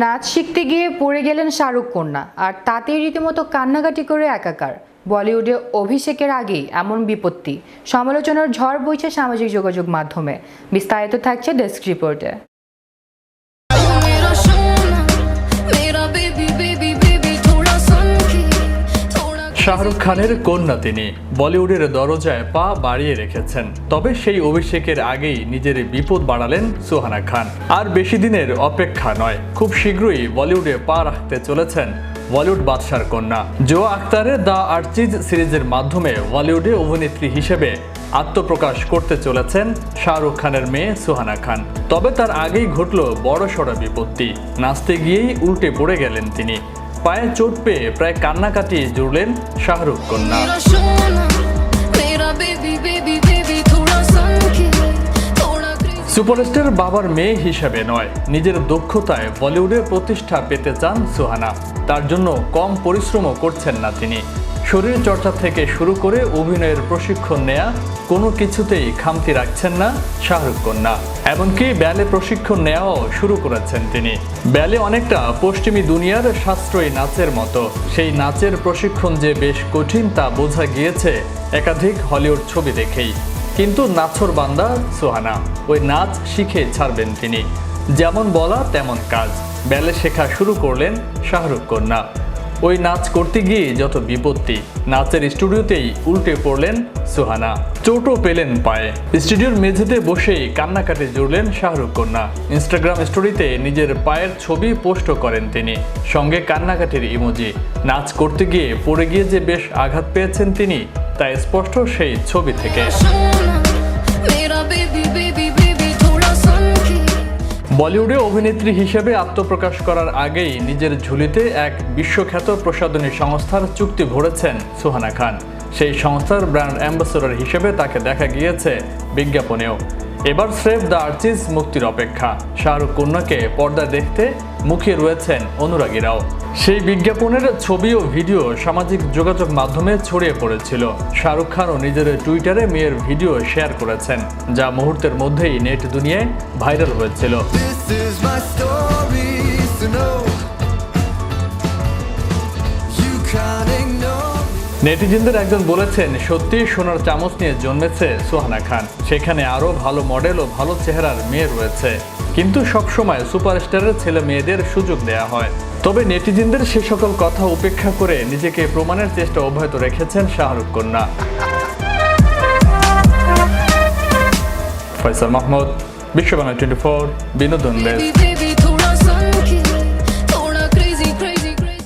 নাচ শিখতে গিয়ে পড়ে গেলেন শাহরুখ কন্যা, আর তাতেই রীতিমতো কান্নাকাটি করে একাকার। বলিউডে অভিষেকের আগেই এমন বিপত্তি। সমালোচনার ঝড় বইছে সামাজিক যোগাযোগ মাধ্যমে। বিস্তারিত থাকছে ডেস্ক রিপোর্টে। শাহরুখ খানের কন্যা তিনি। বলিউডের দরজায় পা বাড়িয়ে রেখেছেন। তবে সেই অভিষেকের আগেই নিজের বিপদ বাড়ালেন সুহানা খান। আর বেশি দিনের অপেক্ষা নয়। খুব শীঘ্রই বলিউডে পা রাখতে চলেছেন বলিউড বাদশার কন্যা। জো আক্তারের দ্য আর্চিজ সিরিজের মাধ্যমে বলিউডে অভিনেত্রী হিসেবে আত্মপ্রকাশ করতে চলেছেন শাহরুখ খানের মেয়ে সুহানা খান। তবে তার আগেই ঘটল বড় সড় বিপত্তি। নাচতে গিয়েই উল্টে পড়ে গেলেন তিনি। পায়ে চোট পেয়ে প্রায় কান্নাকাটি জুড়লেন শাহরুখ কন্যা। সুপারস্টার বাবার মেয়ে হিসাবে নয় নিজের দক্ষতায় বলিউডে প্রতিষ্ঠা পেতে চান সুহানা। তার জন্য কম পরিশ্রমও করছেন না তিনি। শরীর চর্চা থেকে শুরু করে অভিনয়ের প্রশিক্ষণ নেয়া, কোনো কিছুতেই খামতি রাখছেন না শাহরুখ কন্যা। এমনকি ব্যালে প্রশিক্ষণ নেওয়াও শুরু করেছেন তিনি। ব্যালে অনেকটা পশ্চিমী দুনিয়ার সাশ্রয়ী নাচের মতো। সেই নাচের প্রশিক্ষণ যে বেশ কঠিন তা বোঝা গিয়েছে একাধিক হলিউড ছবি দেখেই। কিন্তু নাছর বান্দা সোহানা, ওই নাচ শিখে ছাড়বেন তিনি। যেমন বলা তেমন কাজ। ব্যালে শেখা শুরু করলেন শাহরুখ কন্যা। ওই নাচ করতে গিয়ে যত বিপত্তি, নাচের স্টুডিওতেই উল্টে পড়লেন সুহানা। চোটও পেলেন পায়ে। স্টুডিওর মেঝেতে বসেই কান্নাকাটি জুড়লেন শাহরুখ কন্যা। ইনস্টাগ্রাম স্টোরিতে নিজের পায়ের ছবি পোস্ট করেন তিনি। সঙ্গে কান্নাকাটির ইমোজি নাচ করতে গিয়ে পড়ে গিয়ে যে বেশ আঘাত পেয়েছেন তিনি, তা স্পষ্ট সেই ছবি থেকে। বলিউডে অভিনেত্রী হিসেবে আত্মপ্রকাশ করার আগেই নিজের ঝুলিতে এক বিশ্বখ্যাত প্রসাধনী সংস্থার চুক্তি ভরেছেন সুহানা খান। সেই সংস্থার ব্র্যান্ড অ্যাম্বাসেডর হিসেবে তাকে দেখা গিয়েছে বিজ্ঞাপনেও। এবার স্রেফ দ্য আর্চিস মুক্তির অপেক্ষা। শাহরুখ কন্যাকে পর্দা দেখতে মুখিয়ে রয়েছেন অনুরাগীরাও। সেই বিজ্ঞাপনের ছবি ও ভিডিও সামাজিক যোগাযোগ মাধ্যমে ছড়িয়ে পড়েছিল। শাহরুখ খানও নিজের টুইটারে মেয়ের ভিডিও শেয়ার করেছেন যা মুহূর্তের মধ্যেই নেট দুনিয়ায় ভাইরাল হয়েছিল. নেটিজেনদের একজন বলেছেন সত্যি সোনার চামচ নিয়ে জন্মেছে সোহানা খান। সেখানে আরও ভালো মডেল ও ভালো চেহারার মেয়ে রয়েছে। কিন্তু সবসময় সুপারস্টারের ছেলে মেয়েদের সুযোগ দেয়া হয়। তবে নেটিজেনদের সে সকল কথা উপেক্ষা করে নিজেকে প্রমাণের চেষ্টা অব্যাহত রেখেছেন শাহরুখ কন্যা। ফয়সাল মাহমুদ, বিশ্ববাংলা টোয়েন্টি ফোর, বিনোদন